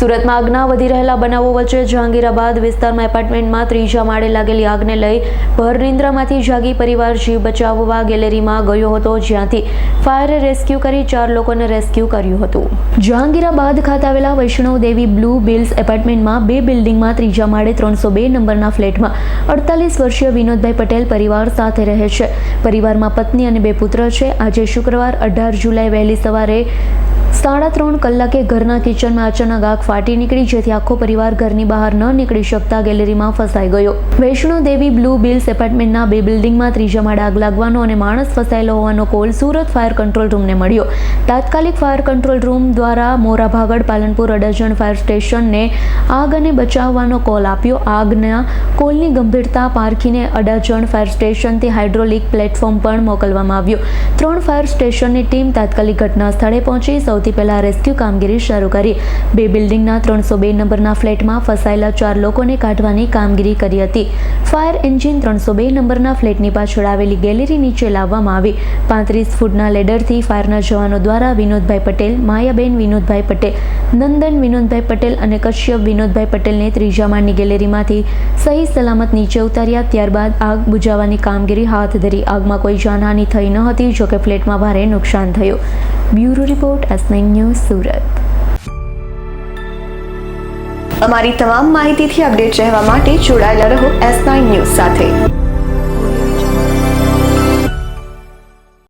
સુરતમાં આગના વધી રહેલા બનાવો વચ્ચે જહાંગીરાબાદ વિસ્તારમાં એપાર્ટમેન્ટમાં ત્રીજા માળે લાગેલી આગને લઈ ભરનિંદ્રામાંથી જાગી પરિવાર જીવ બચાવવા ગેલેરીમાં ગયો હતો, જ્યાંથી ફાયરે રેસ્ક્યુ કરી ચાર લોકોને રેસ્ક્યુ કર્યું હતું. જહાંગીરાબાદ ખાતે આવેલા વૈષ્ણવ દેવી બ્લુ બિલ્સ એપાર્ટમેન્ટમાં બે બિલ્ડિંગમાં ત્રીજા માળે ત્રણસો બે નંબરના ફ્લેટમાં અડતાલીસ વર્ષીય વિનોદભાઈ પટેલ પરિવાર સાથે રહે છે. પરિવારમાં પત્ની અને બે પુત્ર છે. આજે શુક્રવાર અઢાર જુલાઈ વહેલી સવારે સાડા ત્રણ કલાકે ઘરના કિચનમાં અચાનક આગ ફાટી નીકળી, જેથી આખો પરિવાર ઘરની બહાર ન નીકળી શકતા ગેલેરીમાં ફસાઈ ગયો. વૈષ્ણો દેવી બ્લુ બિલ્સ એપાર્ટમેન્ટના બે બિલ્ડિંગમાં ત્રીજા માળે આગ લાગવાનો અને માણસ ફસાયેલો હોવાનો કોલ સુરત ફાયર કંટ્રોલ રૂમને મળ્યો. તાત્કાલિક ફાયર કંટ્રોલ રૂમ દ્વારા મોરા ભાગડ, પાલનપુર, અડાજણ ફાયર સ્ટેશનને આગ અને બચાવવાનો કોલ આપ્યો. આગના કોલની ગંભીરતા પારખીને અડાજણ ફાયર સ્ટેશનથી હાઇડ્રોલિક પ્લેટફોર્મ પણ મોકલવામાં આવ્યું. ત્રણ ફાયર સ્ટેશનની ટીમ તાત્કાલિક ઘટના સ્થળે પહોંચી, સૌથી પહેલા રેસ્ક્યુ કામગીરી શરૂ કરી. બે બિલ્ડિંગના ત્રણસો બે નંબરના ફ્લેટમાં ફસાયેલા ચાર લોકોને કાઢવાની કામગીરી કરી હતી. ફાયર એન્જિન ત્રણસો બે નંબરના ફ્લેટની પાછળ આવેલી ગેલેરી નીચે લાવવામાં આવી. પાંત્રીસ ફૂટના લેડરથી ફાયરના જવાનો દ્વારા વિનોદભાઈ પટેલ, માયાબેન વિનોદભાઈ પટેલ, નંદન વિનોદભાઈ પટેલ અને કશ્યપ વિનોદભાઈ પટેલને ત્રીજા માળની ગેલેરીમાંથી સહી સલામત નીચે ઉતાર્યા ત્યારબાદ આગ બુજાવવાની કામગીરી હાથ ધરી. આગમાં કોઈ જાનહાની થઈ ન હતી, જોકે ફ્લેટમાં ભારે નુકસાન થયું. Bureau report, S news, Surat. અમારી તમામ માહિતીથી અપડેટ રહેવા માટે જોડાયેલા રહો એસ ન્યૂઝ સાથે.